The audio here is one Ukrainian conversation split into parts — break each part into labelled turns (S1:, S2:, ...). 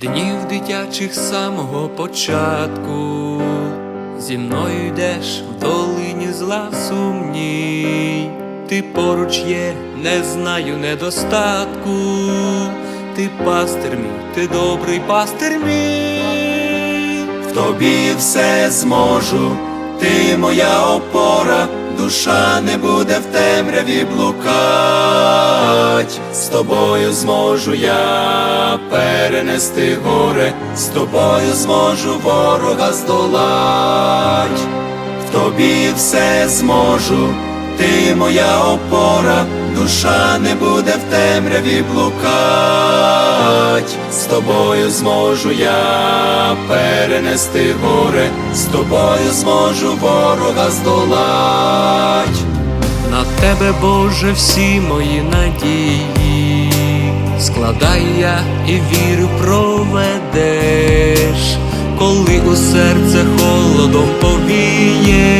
S1: Днів дитячих самого початку. Зі мною йдеш в долині зла сумній, ти поруч є, не знаю недостатку, ти пастир мій, ти добрий пастир мій.
S2: В тобі все зможу, ти моя опора, душа не буде в темряві блукать. З тобою зможу я перенести горе, з тобою зможу ворога здолать. В тобі все зможу, ти моя опора, душа не буде в темряві блукать. З тобою зможу я перенести горе, з тобою зможу ворога здолать.
S1: На тебе, Боже, всі мої надії, складаю я і вірю, проведеш, коли у серце холодом повіє,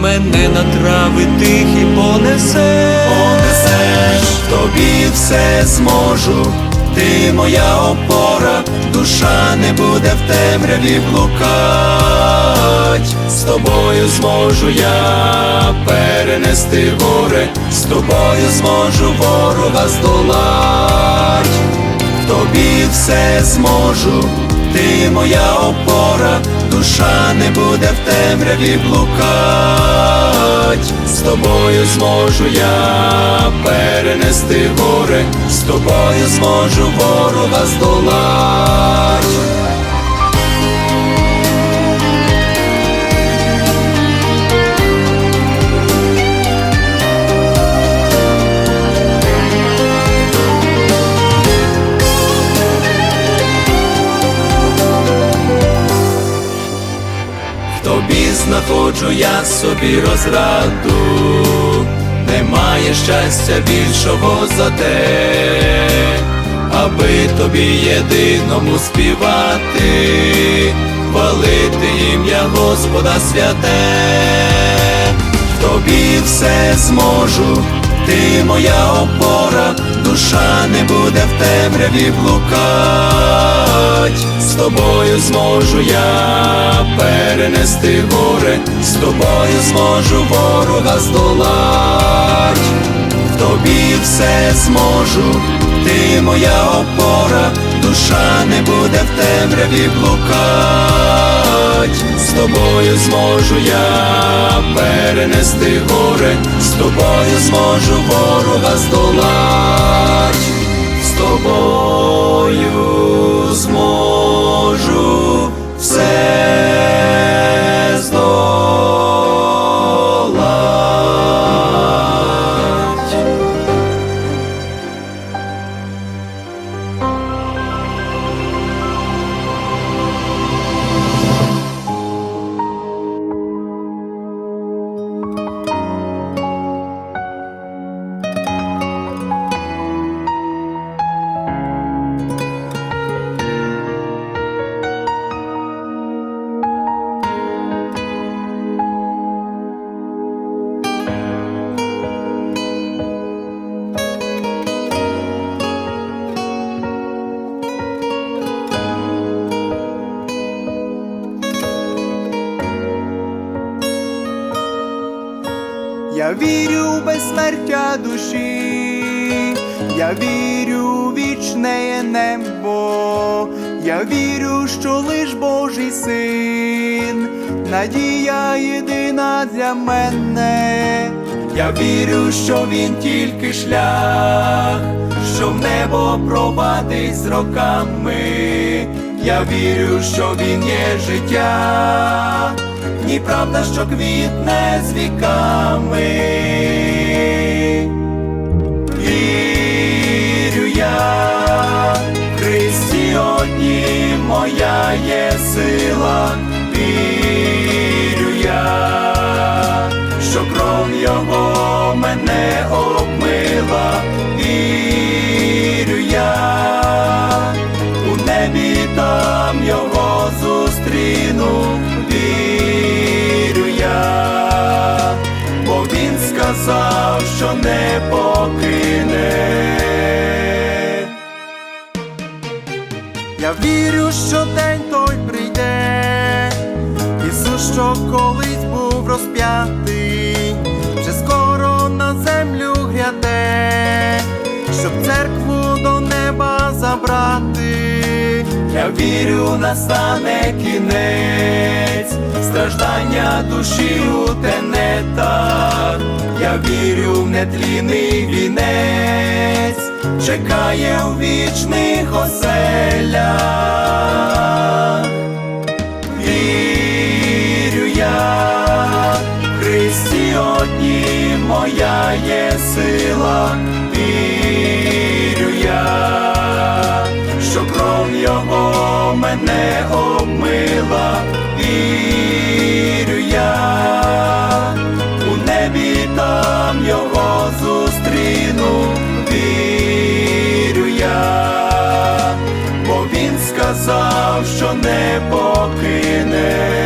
S1: мене на трави тихі понесе.
S2: понесеш, тобі все зможу, ти моя опора, душа не буде в темряві блукать. З тобою зможу я перенести горе, з тобою зможу ворога здолать. Тобі все зможу, ти моя опора, душа не буде в темряві блукать. З тобою зможу я перенести горе, з тобою зможу ворога здолать. Знаходжу я собі розраду, немає щастя більшого за те, аби тобі єдиному співати, хвалити ім'я Господа святе, тобі все зможу, ти моя опора, душа не буде в темряві блукать, з тобою зможу я перенести горе, з тобою зможу ворога здолать, в тобі все зможу, ти моя опора, душа не буде в темряві блукать, з тобою зможу я перенести горе, з тобою зможу ворога здолать, з тобою зможу все
S3: Я вірю в безсмертя душі, я вірю в вічне небо, я вірю, що лиш Божий син, надія єдина для мене.
S2: Я вірю, що він тільки шлях, що в небо провадить з роками. Я вірю, що він є життя, ні правда, що квітне з віками. Вірю я, Христі однім моя є сила, вірю я, що кров його мене обмила, вірю я, у небі там його зустріну, сказав, що не покине.
S3: Я вірю, що день той прийде. Ісус, що колись був розп'ятий, вже скоро на землю гряде, щоб церкву до неба забрати.
S2: Я вірю, настане кінець, страждання душі утене так. Я вірю в нетлінний вінець, чекає у вічних оселях. Вірю я, в Христі одні моя є сила, вірю я, що кров Його мене обмила, вірю я, там Його зустріну, вірю я бо він сказав, що не покине.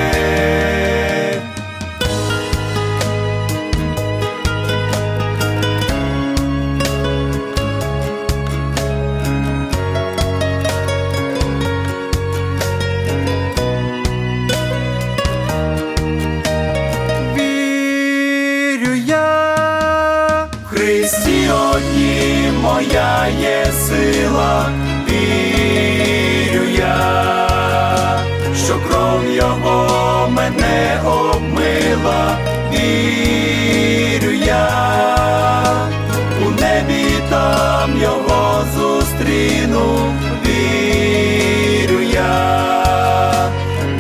S2: Моя є сила, вірю я, що кров Його мене обмила, вірю я, у небі там Його зустріну, вірю я,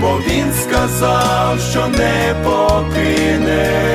S2: бо він сказав, що не покине.